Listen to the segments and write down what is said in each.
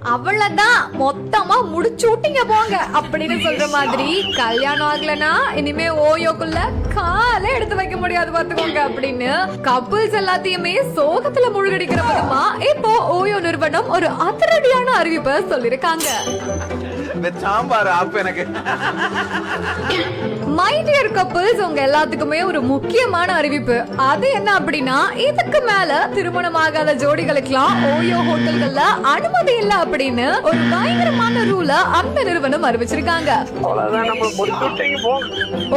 அவ்வளவுதான் மொத்தமா முடிச்சு விட்டீங்க போங்க அப்படின்னு சொல்ற மாதிரி கல்யாணம் ஆகலனா இனிமே ஓயோக்குள்ள காலை எடுத்து வைக்க முடியாது பாத்துக்கோங்க அப்படின்னு கப்புள்ஸ் எல்லாத்தையுமே சோகத்துல முழுகடிக்கிற விதமா இப்போ ஓயோ நிறுவனம் ஒரு அதிரடியான அறிவிப்பை சொல்லிருக்காங்க இந்த சாம்பார் ஆப் எனக்கு. மை டியர் கப்புள்ஸ் உங்க எல்லாத்துக்குமே ஒரு முக்கியமான அறிவிப்பு. அது என்ன அப்படின்னா இதுக்கு மேல திருமணம் ஆகாத ஜோடிகளுக்கெல்லாம் ஓயோ ஹோட்டல்கள்ல அனுமதி இல்ல அப்படின்னு ஒரு பயங்கரமான ரூல அந்த நிறுவனம் அறிவிச்சிருக்காங்க.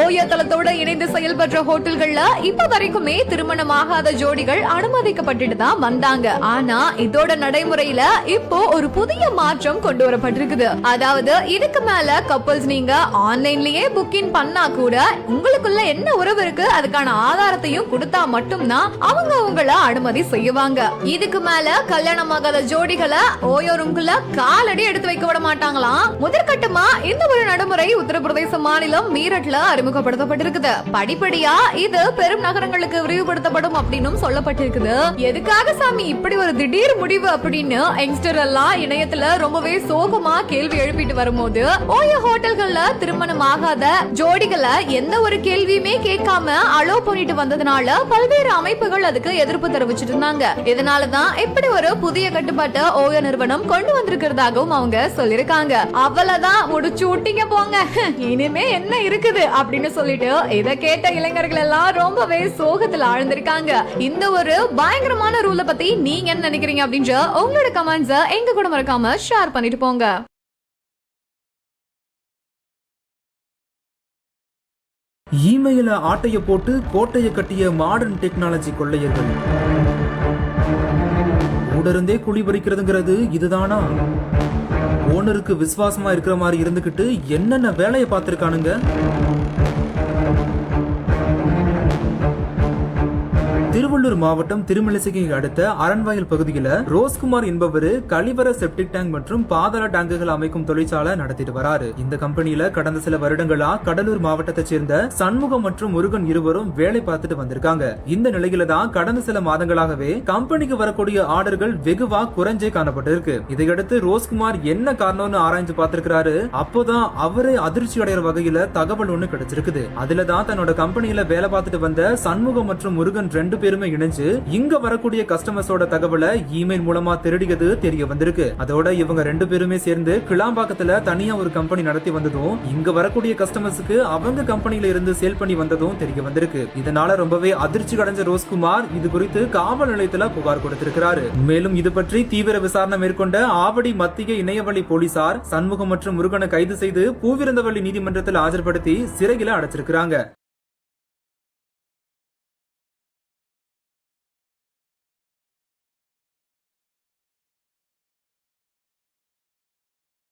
ஓயோ தளத்தோட இணைந்து செயல்படுற ஹோட்டல்கள்ல இப்ப வரைக்குமே திருமணம் ஆகாத ஜோடிகள் அனுமதிக்கப்பட்டுட்டு தான் வந்தாங்க. ஆனா இதோட நடைமுறையில இப்போ ஒரு புதிய மாற்றம் கொண்டு வரப்பட்டிருக்குது. அதாவது இதுக்கு மேல கப்பல்ஸ் நீங்க ஆன்லைன்லயே புக்கிங் பண்ணா கூட உங்களுக்குள்ள என்ன உறவு இருக்கு அதுக்கான ஆதாரத்தையும் கொடுத்தா மட்டும்தான் அவங்க உங்களை அனுமதி செய்வாங்க. இதுக்கு மேல கல்யாணம் ஆகாத ஜோடிகளை ஓயோ ரூம்குள்ள காலடி எடுத்து வைக்க விட மாட்டாங்களாம் முதற்கட்டமா இந்த ஒரு நடைமுறை உத்தரப்பிரதேச மாநிலம் மீரட்ல அறிமுகப்படுத்தப்பட்டிருக்குது. படிப்படியா இது பெரும் நகரங்களுக்கு விரிவுபடுத்தப்படும் அப்படின்னும் சொல்லப்பட்டிருக்குது. எதுக்காக சாமி இப்படி ஒரு திடீர் முடிவு அப்படின்னு யங்ஸ்டர் எல்லாம் இணையத்துல ரொம்பவே சோகமா கேள்வி எழுப்பிட்டு வரும்போது ஓயோ ஹோட்டல்கள்ல திருமணம் ஆகாத ஜோடிகளை எந்த ஒரு கேள்வியுமே கேட்காம அலோ பண்ணிட்டு வந்ததுனால பல்வேறு அமைப்புகள் அதுக்கு எதிர்ப்பு தெரிவிச்சிட்டு இருந்தாங்க இதனாலதான் இப்படி ஒரு புதிய கட்டுப்பாட்டை ஓய நிறுவனம் கொண்டு வந்திருக்கிறதாகவும் அவங்க சொல்லிருக்காங்க அவ்வளவுதான் முடிச்சு விட்டீங்க போங்க. இனிமே என்ன இருக்குது? அப்படின்னு சொல்லிட்டு இதை கேட்ட இளைஞர்கள் எல்லாம் ரொம்பவே சோகத்துல ஆழ்ந்திருக்காங்க. இந்த ஒரு பயங்கரமான ரூலை பத்தி நீங்க என்ன நினைக்கிறீங்க அப்படின்ற உங்களோட கமெண்ட்ஸ எங்க கூட மறக்காம ஷேர் பண்ணிட்டு போங்க. இமெயில ஆட்டைய போட்டு கோட்டையை கட்டிய மாடர்ன் டெக்னாலஜி கொள்ளையர்கள். கூட குழி பறிக்கிறதுங்கிறது இதுதானா? ஓனருக்கு விசுவாசமா இருக்கிற மாதிரி இருந்துகிட்டு என்னென்ன வேலையை பார்த்துருக்கானுங்க? திருவள்ளூர் மாவட்டம் திருமலிசைக்கு அடுத்த அரண்வாயல் பகுதியில் ரோஸ்குமார் என்பவர் கழிவற செப்டிக் டேங்க் மற்றும் பாதாள டேங்குகள் அமைக்கும் தொழிற்சாலை நடத்திட்டு வராரு. இந்த கம்பெனியில கடந்த சில வருடங்களா கடலூர் மாவட்டத்தை சேர்ந்த சண்முகம் மற்றும் முருகன் இருவரும் வேலை பார்த்துட்டு வந்திருக்காங்க. இந்த நிலையில தான் கடந்த சில மாதங்களாகவே கம்பெனிக்கு வரக்கூடிய ஆர்டர்கள் வெகுவா குறைஞ்சே காணப்பட்டிருக்கு. இதையடுத்து ரோஸ்குமார் என்ன காரணம்னு ஆராய்ஞ்சு பார்த்திருக்கிறாரு. அப்போதான் அவரே அதிர்ச்சி அடைகிற வகையில தகவல் ஒண்ணு கிடைச்சிருக்குது. அதுல தான் தன்னோட கம்பெனியில வேலை பார்த்துட்டு வந்த சண்முகம் மற்றும் முருகன் ரெண்டு பேருமே இணைஞ்சு இங்க வரக்கூடிய கஸ்டமர்ஸோட தகவலை இமெயில் மூலமா திருடியது தெரிய வந்திருக்கு. அதோட இவங்க ரெண்டு பேருமே சேர்ந்து கிளாம்பாக்கத்துல தனியா ஒரு கம்பெனி நடத்தி வந்ததும் இங்க வரக்கூடிய கஸ்டமர்ஸுக்கு அவங்க கம்பெனில இருந்து சேல் பண்ணி வந்ததும் தெரிய வந்திருக்கு. இதனால ரொம்பவே அதிர்ச்சி அடைஞ்ச ரோஸ்குமார் இது குறித்து காவல் நிலையத்துல புகார் கொடுத்திருக்கிறாரு. மேலும் இது பற்றி தீவிர விசாரணை மேற்கொண்ட ஆவடி மத்திய இணையவழி போலீசார் சண்முகம் மற்றும் முருகனை கைது செய்து பூவிருந்தவள்ளி நீதிமன்றத்தில் ஆஜர்படுத்தி சிறையில அடைச்சிருக்கிறாங்க.